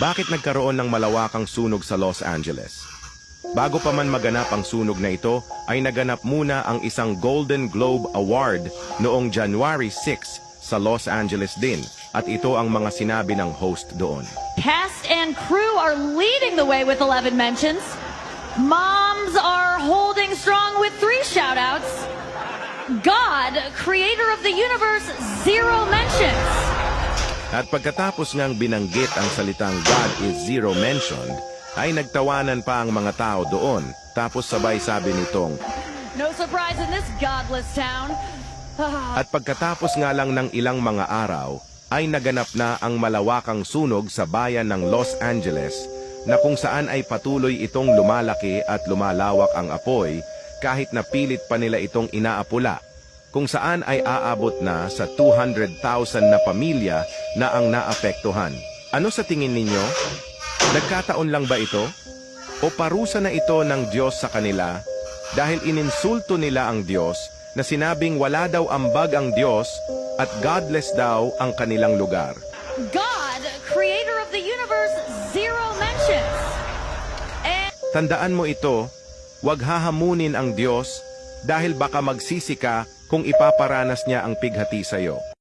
Bakit nagkaroon ng malawakang sunog sa Los Angeles? Bago pa man maganap ang sunog na ito, ay naganap muna ang isang Golden Globe Award noong January 6 sa Los Angeles din. At ito ang mga sinabi ng host doon. Cast and crew are leading the way with 11 mentions. Moms are holding strong with three shout-outs. God, creator of the universe, zero mentions. At pagkatapos ngang binanggit ang salitang God is zero mentioned, ay nagtawanan pa ang mga tao doon. Tapos sabay sabi nitong, No surprise in this godless town. Ah, At pagkatapos nga lang ng ilang mga araw, ay naganap na ang malawakang sunog sa bayan ng Los Angeles na kung saan ay patuloy itong lumalaki at lumalawak ang apoy kahit na pilit pa nila itong inaapula, kung saan ay aabot na sa 200,000 na pamilya na ang naapektuhan. Ano sa tingin ninyo? Nagkataon lang ba ito? O parusa na ito ng Diyos sa kanila dahil ininsulto nila ang Diyos na sinabing wala daw ambag ang Diyos at godless daw ang kanilang lugar. God, creator of the universe, zero mentions. And Tandaan mo ito, huwag hahamunin ang Diyos dahil baka magsisi ka kung ipaparanas niya ang pighati sa iyo.